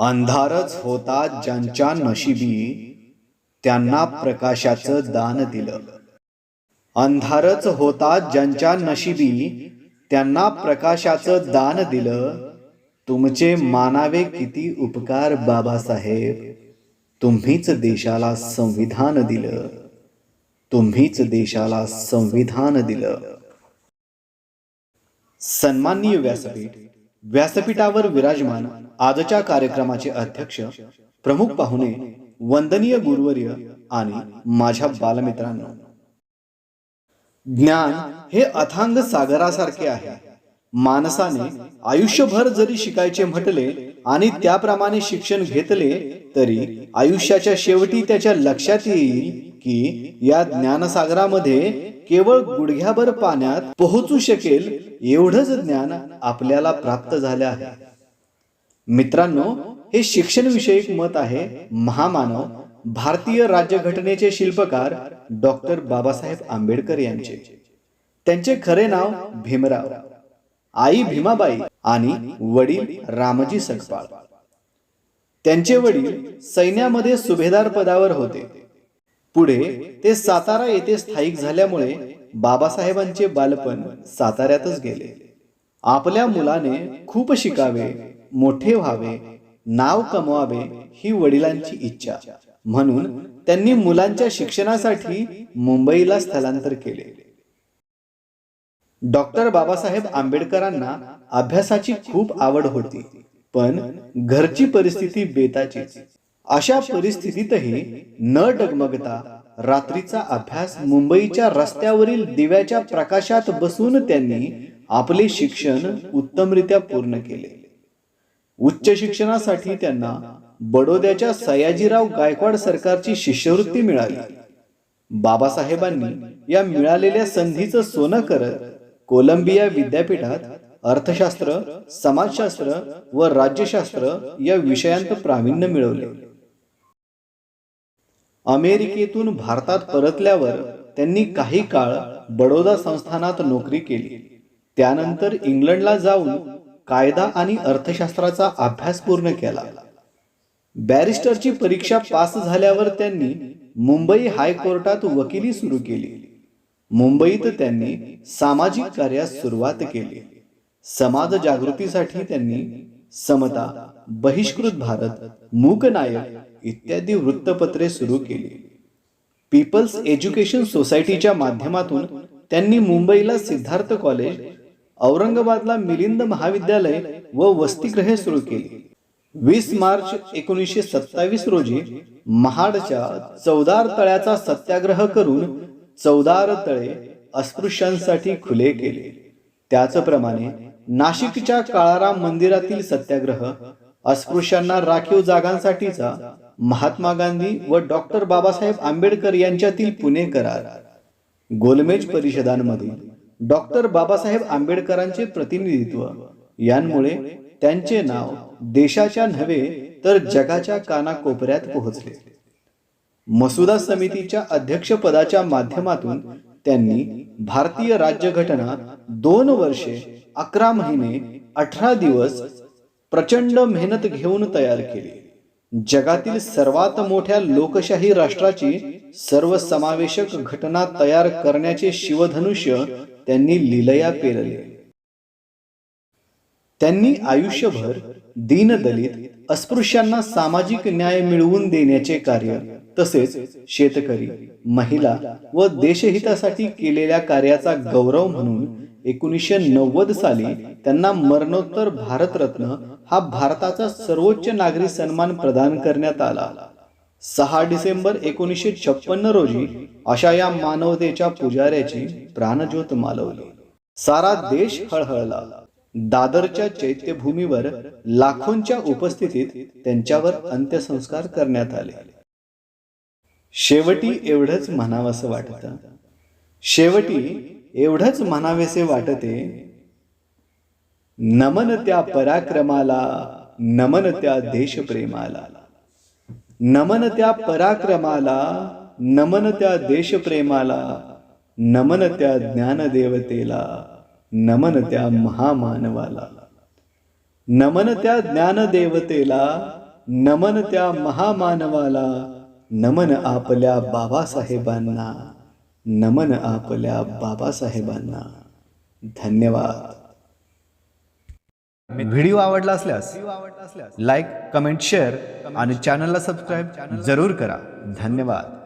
अंधारच होता ज्यांच्या नशिबी त्यांना प्रकाशाचं दान दिलं. अंधारच होता ज्यांच्या नशिबी त्यांना प्रकाशाचं दान दिलं. तुमचे मानावे किती उपकार बाबासाहेब. तुम्हीच देशाला संविधान दिलं. तुम्हीच देशाला संविधान दिलं. सन्माननीय व्यासपीठ व्यासपीठावर विराजमान आजच्या कार्यक्रमाचे अध्यक्ष प्रमुख पाहुणे वंदनीय गुरुवर्य आणि माझ्या बालमित्रांनो. ज्ञान हे अथांग सागरासारखे आहे. माणसाने आयुष्यभर जरी शिकायचे म्हटले आणि त्याप्रमाणे शिक्षण घेतले तरी आयुष्याच्या शेवटी त्याच्या लक्षात येईल की या ज्ञानसागरामध्ये केवळ गुडघ्याभर पाण्यात पोहोचू शकेल एवढंच ज्ञान आपल्याला प्राप्त झाले आहे. मित्रांनो हे शिक्षण विषयक मत आहे महामानव भारतीय राज्यघटनेचे शिल्पकार डॉक्टर बाबासाहेब आंबेडकर यांचे. त्यांचे खरे नाव भीमराव आई भीमाबाई आणि वडील रामजी सकपाळ त्यांचे वडील सैन्यामध्ये सुभेदार पदावर होते. पुढे ते सातारा येथे स्थायिक झाल्यामुळे बाबासाहेबांचे बालपण साताऱ्यातच गेले. आपल्या मुलाने खूप शिकावे मोठे व्हावे नाव कमवावे ही वडिलांची इच्छा. म्हणून त्यांनी मुलांच्या शिक्षणासाठी मुंबईला स्थलांतर केले. डॉक्टर बाबासाहेब आंबेडकरांना अभ्यासाची खूप आवड होती पण घरची परिस्थिती बेताची अशा परिस्थितीतही न डगमगता रात्रीचा अभ्यास मुंबईच्या रस्त्यावरील दिव्याच्या प्रकाशात बसून त्यांनी आपले शिक्षण उत्तमरित्या पूर्ण केले. उच्च शिक्षणासाठी त्यांना बडोद्याच्या सयाजीराव गायकवाड सरकारची शिष्यवृत्ती मिळाली. बाबासाहेबांनी या मिळालेल्या संधीचं सोनं करत कोलंबिया विद्यापीठात अर्थशास्त्र समाजशास्त्र व राज्यशास्त्र या विषयांत प्रावीण्य मिळवले. अमेरिकेतून भारतात परतल्यावर त्यांनी काही काळ बडोदा संस्थानात नोकरी केली. त्यानंतर इंग्लंडला जाऊन कायदा आणि अर्थशास्त्राचा अभ्यास पूर्ण केला. बॅरिस्टरची परीक्षा पास झाल्यावर त्यांनी मुंबई हायकोर्टात वकिली सुरू केली. मुंबईत त्यांनी सामाजिक कार्यास सुरुवात केली. समाज जागृतीसाठी त्यांनी समता बहिष्कृत भारत मूकनायक इत्यादी वृत्तपत्रे सुरू केली. पीपल्स एज्युकेशन सोसायटीच्या माध्यमातून त्यांनी मुंबईला सिद्धार्थ कॉलेज औरंगाबादला मिलिंद महाविद्यालय व वसतिगृहे सुरू केली. वीस मार्च एकोणीसशे सत्तावीस रोजी महाडच्या चौदार तळ्याचा सत्याग्रह करून चौदार तळे अस्पृश्यांसाठी खुले केले. त्याचप्रमाणे नाशिकच्या काळाराम मंदिरातील सत्याग्रह अस्पृश्यांना राखीव जागांसाठीचा महात्मा गांधी व डॉक्टर बाबासाहेब आंबेडकर यांच्यातील पुणे करार. गोलमेज परिषदांमध्ये डॉक्टर बाबासाहेब आंबेडकरांचे प्रतिनिधित्व. यांमुळे त्यांचे नाव देशाच्या नव्हे तर जगाच्या कानाकोपऱ्यात पोहोचले. मसुदा समितीच्या अध्यक्षपदाच्या माध्यमातून त्यांनी भारतीय राज्यघटना दोन वर्षे अकरा महिने अठरा दिवस प्रचंड मेहनत घेऊन तयार केली. जगातील सर्वात मोठ्या लोकशाही राष्ट्राची सर्वसमावेशक घटना तयार करण्याचे शिवधनुष्य त्यांनी लिलया पेरले त्यांनी आयुष्यभर दीनदलित अस्पृश्यांना सामाजिक न्याय मिळवून देण्याचे कार्य तसेच शेतकरी महिला व देशहितासाठी केलेल्या कार्याचा गौरव म्हणून एकोणीसशे नव्वद साली त्यांना मरणोत्तर भारतरत्न हा भारताचा सर्वोच्च नागरी सन्मान प्रदान करण्यात आला. सहा डिसेंबर एकोणीसशे छप्पन्न रोजी अशा या मानवतेच्या पुजाऱ्याची प्राणज्योत मालवली. सारा देश हळहळला. दादरच्या चैत्यभूमीवर लाखोंच्या उपस्थितीत त्यांच्यावर अंत्यसंस्कार करण्यात आले. शेवटी एवढंच म्हणावंसं वाटतं. शेवटी एवढंच म्हणावेसे वाटते. नमन त्या पराक्रमाला नमन त्या देशप्रेमाला. नमन त्या पराक्रमाला नमन त्या देशप्रेमाला नमन त्या ज्ञानदेवतेला नमन त्या महामानवाला. नमन त्या ज्ञानदेवतेला नमन त्या महामानवाला नमन आपल्या बाबासाहेबांना. नमन आपल्या बाबासाहेबांना. धन्यवाद. व्हिडिओ आवडला असल्यास लाईक कमेंट शेअर आणि चॅनलला सबस्क्राईब जरूर करा. धन्यवाद.